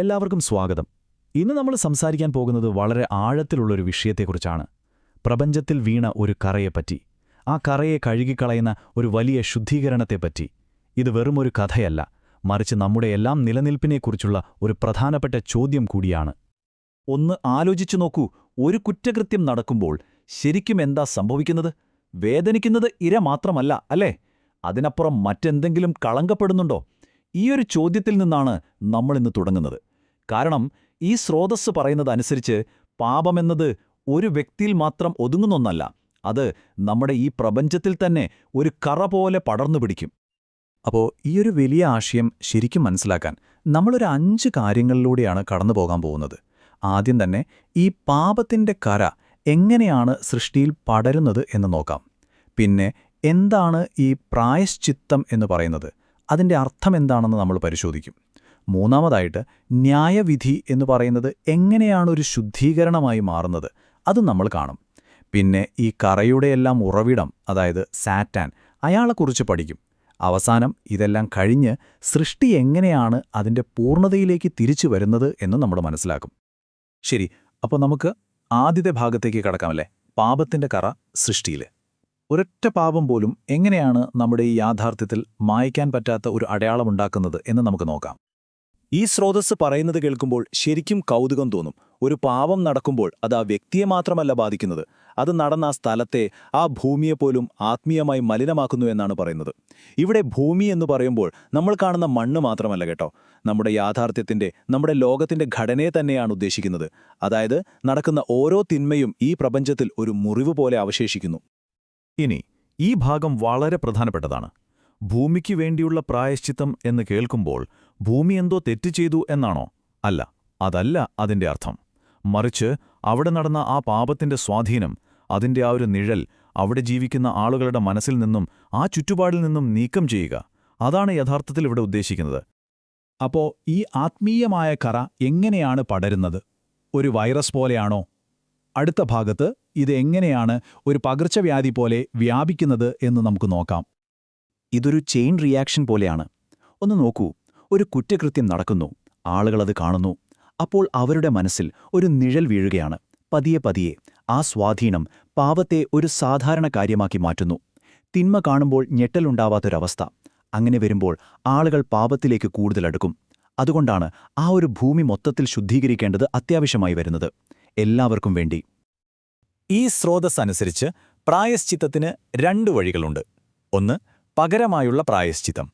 എല്ലാവർക്കും സ്വാഗതം. ഇന്ന് നമ്മൾ സംസാരിക്കാൻ പോകുന്നത് വളരെ ആഴത്തിലുള്ളൊരു വിഷയത്തെക്കുറിച്ചാണ്. പ്രപഞ്ചത്തിൽ വീണ ഒരു കറയെപ്പറ്റി ആ കറയെ കഴുകിക്കളയുന്ന ഒരു വലിയ ശുദ്ധീകരണത്തെപ്പറ്റി. ഇത് വെറും ഒരു കഥയല്ല മറിച്ച് നമ്മുടെ എല്ലാം നിലനിൽപ്പിനെക്കുറിച്ചുള്ള ഒരു പ്രധാനപ്പെട്ട ചോദ്യം കൂടിയാണ്. ഒന്ന് ആലോചിച്ചു നോക്കൂ ഒരു കുറ്റകൃത്യം നടക്കുമ്പോൾ ശരിക്കും എന്താ സംഭവിക്കുന്നത്? വേദനിക്കുന്നത് ഇര മാത്രമല്ല അല്ലേ? അതിനപ്പുറം മറ്റെന്തെങ്കിലും കളങ്കപ്പെടുന്നുണ്ടോ? ഈയൊരു ചോദ്യത്തിൽ നിന്നാണ് നമ്മളിന്ന് തുടങ്ങുന്നത്. കാരണം ഈ സ്രോതസ് പറയുന്നതനുസരിച്ച് പാപമെന്നത് ഒരു വ്യക്തിയിൽ മാത്രം ഒതുങ്ങുന്നൊന്നല്ല അത് നമ്മുടെ ഈ പ്രപഞ്ചത്തിൽ തന്നെ ഒരു കറ പോലെ പടർന്നു പിടിക്കും. അപ്പോൾ ഈയൊരു വലിയ ആശയം ശരിക്കും മനസ്സിലാക്കാൻ നമ്മളൊരു അഞ്ച് കാര്യങ്ങളിലൂടെയാണ് കടന്നു പോകാൻ പോകുന്നത്. ആദ്യം തന്നെ ഈ പാപത്തിന്റെ കര എങ്ങനെയാണ് സൃഷ്ടിയിൽ പടരുന്നത് എന്ന് നോക്കാം. പിന്നെ എന്താണ് ഈ പ്രായശ്ചിത്തം എന്ന് പറയുന്നത്? അതിന്റെ അർത്ഥം എന്താണെന്ന് നമ്മൾ പരിശോധിക്കും. മൂന്നാമതായിട്ട് ന്യായവിധി എന്ന് പറയുന്നത് എങ്ങനെയാണ് ഒരു ശുദ്ധീകരണമായി മാറുന്നത്? അത് നമ്മൾ കാണും. പിന്നെ ഈ കറയുടെയെല്ലാം ഉറവിടം അതായത് സാറ്റാൻ അയാളെക്കുറിച്ച് പഠിക്കും. അവസാനം ഇതെല്ലാം കഴിഞ്ഞ് സൃഷ്ടി എങ്ങനെയാണ് അതിന്റെ പൂർണതയിലേക്ക് തിരിച്ചു വരുന്നത് എന്ന് നമ്മൾ മനസ്സിലാക്കും. ശരി അപ്പോൾ നമുക്ക് ആദ്യത്തെ ഭാഗത്തേക്ക് കടക്കാമല്ലേ? പാപത്തിന്റെ കറ സൃഷ്ടിയിൽ ഒരൊറ്റ പാപം പോലും എങ്ങനെയാണ് നമ്മുടെ ഈ യാഥാർത്ഥ്യത്തിൽ മായ്ക്കാൻ പറ്റാത്ത ഒരു അടയാളമുണ്ടാക്കുന്നത് എന്ന് നമുക്ക് നോക്കാം. ഈ സ്രോതസ് പറയുന്നത് കേൾക്കുമ്പോൾ ശരിക്കും കൗതുകം തോന്നും. ഒരു പാവം നടക്കുമ്പോൾ അത് ആ വ്യക്തിയെ മാത്രമല്ല ബാധിക്കുന്നത്. അത് നടന്ന ആ സ്ഥലത്തെ ആ ഭൂമിയെ പോലും ആത്മീയമായി മലിനമാക്കുന്നു എന്നാണ് പറയുന്നത്. ഇവിടെ ഭൂമി എന്ന് പറയുമ്പോൾ നമ്മൾ കാണുന്ന മണ്ണ് മാത്രമല്ല കേട്ടോ. നമ്മുടെ യാഥാർത്ഥ്യത്തിന്റെ നമ്മുടെ ലോകത്തിന്റെ ഘടനയെ തന്നെയാണ് ഉദ്ദേശിക്കുന്നത്. അതായത് നടക്കുന്ന ഓരോ തിന്മയും ഈ പ്രപഞ്ചത്തിൽ ഒരു മുറിവ് പോലെ അവശേഷിക്കുന്നു. ഇനി ഈ ഭാഗം വളരെ പ്രധാനപ്പെട്ടതാണ്. ഭൂമിക്ക് വേണ്ടിയുള്ള പ്രായശ്ചിത്തം എന്ന് കേൾക്കുമ്പോൾ ഭൂമി എന്തോ തെറ്റ് ചെയ്തു എന്നാണോ? അല്ല അതല്ല അതിന്റെ അർത്ഥം. മറിച്ച് അവിടെ നടന്ന ആ പാപത്തിന്റെ സ്വാധീനം അതിന്റെ ആ ഒരു നിഴൽ അവിടെ ജീവിക്കുന്ന ആളുകളുടെ മനസ്സിൽ നിന്നും ആ ചുറ്റുപാടിൽ നിന്നും നീക്കം ചെയ്യുക അതാണ് യഥാർത്ഥത്തിൽ ഇവിടെ ഉദ്ദേശിക്കുന്നത്. അപ്പോ ഈ ആത്മീയമായ കറ എങ്ങനെയാണ് പടരുന്നത്? ഒരു വൈറസ് പോലെയാണോ? അടുത്ത ഭാഗത്ത് ഇത് എങ്ങനെയാണ് ഒരു പകർച്ചവ്യാധി പോലെ വ്യാപിക്കുന്നത് എന്ന് നമുക്ക് നോക്കാം. ഇതൊരു ചെയിൻ റിയാക്ഷൻ പോലെയാണ്. ഒന്ന് നോക്കൂ ഒരു കുറ്റകൃത്യം നടക്കുന്നു. ആളുകളത് കാണുന്നു. അപ്പോൾ അവരുടെ മനസ്സിൽ ഒരു നിഴൽ വീഴുകയാണ്. പതിയെ പതിയെ ആ സ്വാധീനം പാവത്തെ ഒരു സാധാരണ കാര്യമാക്കി മാറ്റുന്നു. തിന്മ കാണുമ്പോൾ ഞെട്ടലുണ്ടാവാത്തൊരവസ്ഥ അങ്ങനെ വരുമ്പോൾ ആളുകൾ പാപത്തിലേക്ക് കൂടുതലടുക്കും അതുകൊണ്ടാണ് ആ ഒരു ഭൂമി മൊത്തത്തിൽ ശുദ്ധീകരിക്കേണ്ടത് അത്യാവശ്യമായി വരുന്നത്. എല്ലാവർക്കും വേണ്ടി. ഈ സ്രോതസ് അനുസരിച്ച് പ്രായശ്ചിത്തത്തിന് രണ്ടു വഴികളുണ്ട്. ഒന്ന് പകരമായുള്ള പ്രായശ്ചിത്തം.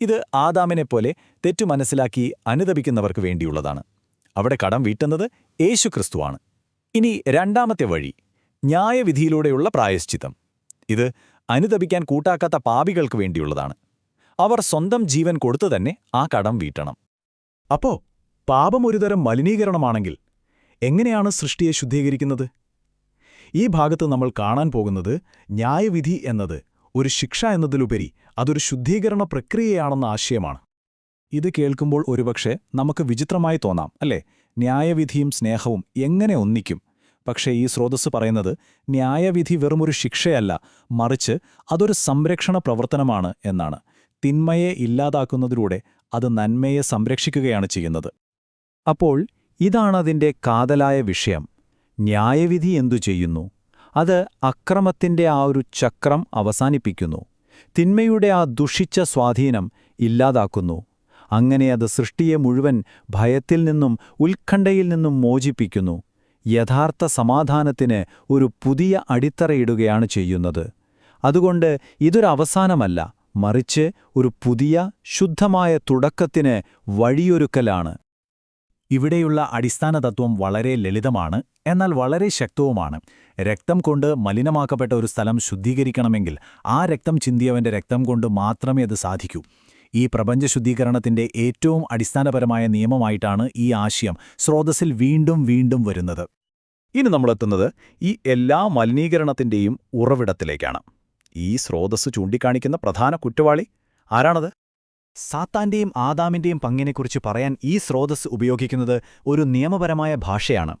ഇത് ആദാമിനെപ്പോലെ തെറ്റു മനസ്സിലാക്കി അനുദപിക്കുന്നവർക്ക് വേണ്ടിയുള്ളതാണ്. അവിടെ കടം വീട്ടുന്നത് യേശുക്രിസ്തുവാണ്. ഇനി രണ്ടാമത്തെ വഴി ന്യായവിധിയിലൂടെയുള്ള പ്രായശ്ചിത്തം. ഇത് അനുദപിക്കാൻ കൂട്ടാക്കാത്ത പാപികൾക്ക് വേണ്ടിയുള്ളതാണ്. അവർ സ്വന്തം ജീവൻ കൊടുത്തു തന്നെ ആ കടം വീട്ടണം. അപ്പോ പാപം ഒരുതരം മലിനീകരണമാണെങ്കിൽ എങ്ങനെയാണ് സൃഷ്ടിയെ ശുദ്ധീകരിക്കുന്നത്? ഈ ഭാഗത്ത് നമ്മൾ കാണാൻ പോകുന്നത് ന്യായവിധി എന്നത് ഒരു ശിക്ഷ എന്നതിലുപരി അതൊരു ശുദ്ധീകരണ പ്രക്രിയയാണെന്ന ആശയമാണ്. ഇത് കേൾക്കുമ്പോൾ ഒരുപക്ഷെ നമുക്ക് വിചിത്രമായി തോന്നാം അല്ലേ? ന്യായവിധിയും സ്നേഹവും എങ്ങനെ ഒന്നിക്കും? പക്ഷേ ഈ സ്രോതസ് പറയുന്നത് ന്യായവിധി വെറുമൊരു ശിക്ഷയല്ല മറിച്ച് അതൊരു സംരക്ഷണ പ്രവർത്തനമാണ് എന്നാണ്. തിന്മയെ ഇല്ലാതാക്കുന്നതിലൂടെ അത് നന്മയെ സംരക്ഷിക്കുകയാണ് ചെയ്യുന്നത്. അപ്പോൾ ഇതാണതിന്റെ കാതലായ വിഷയം. ന്യായവിധി എന്തു ചെയ്യുന്നു? അത് അക്രമത്തിന്റെ ആ ഒരു ചക്രം അവസാനിപ്പിക്കുന്നു. തിന്മയുടെ ആ ദുഷിച്ച സ്വാധീനം ഇല്ലാതാക്കുന്നു. അങ്ങനെ അത് സൃഷ്ടിയെ മുഴുവൻ ഭയത്തിൽ നിന്നും ഉത്കണ്ഠയിൽ നിന്നും മോചിപ്പിക്കുന്നു. യഥാർത്ഥ സമാധാനത്തിന് ഒരു പുതിയ അടിത്തറയിടുകയാണ് ചെയ്യുന്നത്. അതുകൊണ്ട് ഇതൊരവസാനമല്ല മറിച്ച് ഒരു പുതിയ ശുദ്ധമായ തുടക്കത്തിന് വഴിയൊരുക്കലാണ്. ഇവിടെയുള്ള അടിസ്ഥാന തത്വം വളരെ ലളിതമാണ് എന്നാൽ വളരെ ശക്തവുമാണ്. രക്തം കൊണ്ട് മലിനമാക്കപ്പെട്ട ഒരു സ്ഥലം ശുദ്ധീകരിക്കണമെങ്കിൽ ആ രക്തം ചിന്തിയവന്റെ രക്തം കൊണ്ട് മാത്രമേ അത് സാധിക്കൂ. ഈ പ്രപഞ്ച ശുദ്ധീകരണത്തിന്റെ ഏറ്റവും അടിസ്ഥാനപരമായ നിയമമായിട്ടാണ് ഈ ആശയം സ്രോതസ്സിൽ വീണ്ടും വീണ്ടും വരുന്നത്. ഇനി നമ്മളെത്തുന്നത് ഈ എല്ലാ മലിനീകരണത്തിന്റെയും ഉറവിടത്തിലേക്കാണ്. ഈ സ്രോതസ് ചൂണ്ടിക്കാണിക്കുന്ന പ്രധാന കുറ്റവാളി ആരാണത്? സാത്താന്റെയും ആദാമിന്റെയും പങ്കിനെക്കുറിച്ച് പറയാൻ ഈ സ്രോതസ് ഉപയോഗിക്കുന്നത് ഒരു നിയമപരമായ ഭാഷയാണ്.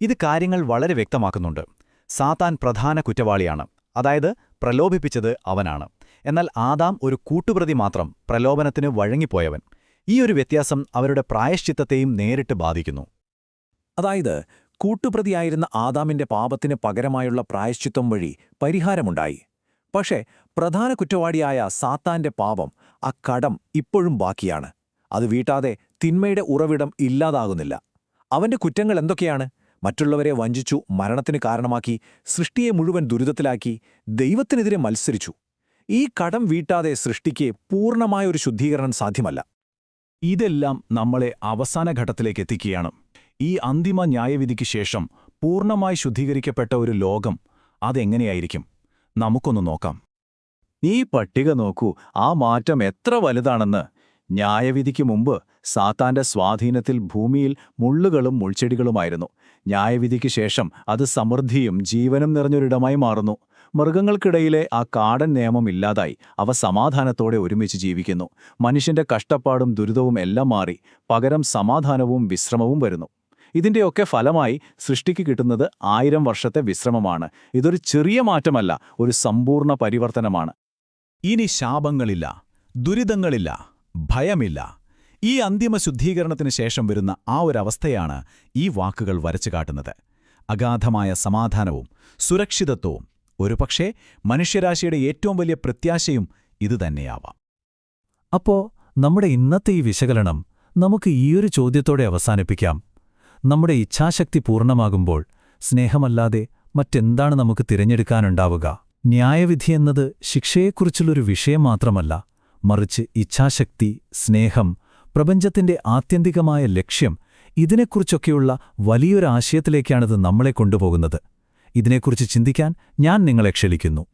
ഇത് കാര്യങ്ങൾ വളരെ വ്യക്തമാക്കുന്നുണ്ട്. സാത്താൻ പ്രധാന കുറ്റവാളിയാണ്. അതായത് പ്രലോഭിപ്പിച്ചത് അവനാണ്. എന്നാൽ ആദാം ഒരു കൂട്ടുപ്രതി മാത്രം പ്രലോഭനത്തിന് വഴങ്ങിപ്പോയവൻ. ഈ ഒരു വ്യത്യാസം അവരുടെ പ്രായശ്ചിത്തത്തെയും നേരിട്ട് ബാധിക്കുന്നു. അതായത് കൂട്ടുപ്രതിയായിരുന്ന ആദാമിന്റെ പാപത്തിന് പകരമായുള്ള പ്രായശ്ചിത്വം വഴി പരിഹാരമുണ്ടായി. പക്ഷേ പ്രധാന കുറ്റവാളിയായ സാത്താന്റെ പാപം ആ കടം ഇപ്പോഴും ബാക്കിയാണ്. അത് വീട്ടാതെ തിന്മയുടെ ഉറവിടം ഇല്ലാതാകുന്നില്ല. അവന്റെ കുറ്റങ്ങൾ എന്തൊക്കെയാണ്? മറ്റുള്ളവരെ വഞ്ചിച്ചു മരണത്തിന് കാരണമാക്കി സൃഷ്ടിയെ മുഴുവൻ ദുരിതത്തിലാക്കി ദൈവത്തിനെതിരെ മത്സരിച്ചു. ഈ കടം വീട്ടാതെ സൃഷ്ടിക്ക് പൂർണമായ ഒരു ശുദ്ധീകരണം സാധ്യമല്ല. ഇതെല്ലാം നമ്മളെ അവസാന ഘട്ടത്തിലേക്ക് എത്തിക്കുകയാണ്. ഈ അന്തിമ ന്യായവിധിക്ക് ശേഷം പൂർണമായി ശുദ്ധീകരിക്കപ്പെട്ട ഒരു ലോകം അതെങ്ങനെയായിരിക്കും? നമുക്കൊന്ന് നോക്കാം. ഈ പട്ടിക നോക്കൂ. ആ മാറ്റം എത്ര വലുതാണെന്ന്. ന്യായവിധിക്ക് മുമ്പ് സാത്താന്റെ സ്വാധീനത്തിൽ ഭൂമിയിൽ മുള്ളുകളും മുൾച്ചെടികളുമായിരുന്നു. ന്യായവിധിക്ക് ശേഷം അത് സമൃദ്ധിയും ജീവനും നിറഞ്ഞൊരിടമായി മാറുന്നു. മൃഗങ്ങൾക്കിടയിലെ ആ കാടൻ നിയമം ഇല്ലാതായി. അവ സമാധാനത്തോടെ ഒരുമിച്ച് ജീവിക്കുന്നു. മനുഷ്യന്റെ കഷ്ടപ്പാടും ദുരിതവും എല്ലാം മാറി. പകരം സമാധാനവും വിശ്രമവും വരുന്നു. ഇതിന്റെയൊക്കെ ഫലമായി സൃഷ്ടിക്ക് കിട്ടുന്നത് ആയിരം വർഷത്തെ വിശ്രമമാണ്. ഇതൊരു ചെറിയ മാറ്റമല്ല ഒരു സമ്പൂർണ പരിവർത്തനമാണ്. ഇനി ശാപങ്ങളില്ല ദുരിതങ്ങളില്ല ഭയമില്ല. ഈ അന്തിമ ശുദ്ധീകരണത്തിന് ശേഷം വരുന്ന ആ ഒരവസ്ഥയാണ് ഈ വാക്കുകൾ വരച്ചു കാട്ടുന്നത്. അഗാധമായ സമാധാനവും സുരക്ഷിതത്വവും ഒരുപക്ഷെ മനുഷ്യരാശിയുടെ ഏറ്റവും വലിയ പ്രത്യാശയും ഇതുതന്നെയാവാം അപ്പോ നമ്മുടെ ഇന്നത്തെ ഈ വിശകലനം നമുക്ക് ഈയൊരു ചോദ്യത്തോടെ അവസാനിപ്പിക്കാം. നമ്മുടെ ഇച്ഛാശക്തി പൂർണമാകുമ്പോൾ സ്നേഹമല്ലാതെ മറ്റെന്താണ് നമുക്ക് തിരഞ്ഞെടുക്കാനുണ്ടാവുക? ന്യായവിധിയെന്നത് ശിക്ഷയെക്കുറിച്ചുള്ളൊരു വിഷയം മാത്രമല്ല മറിച്ച് ഇച്ഛാശക്തി സ്നേഹം പ്രപഞ്ചത്തിന്റെ ആത്യന്തികമായ ലക്ഷ്യം ഇതിനെക്കുറിച്ചൊക്കെയുള്ള വലിയൊരാശയത്തിലേക്കാണിത് നമ്മളെ കൊണ്ടുപോകുന്നത്. ഇതിനെക്കുറിച്ച് ചിന്തിക്കാൻ ഞാൻ നിങ്ങളെ ക്ഷണിക്കുന്നു.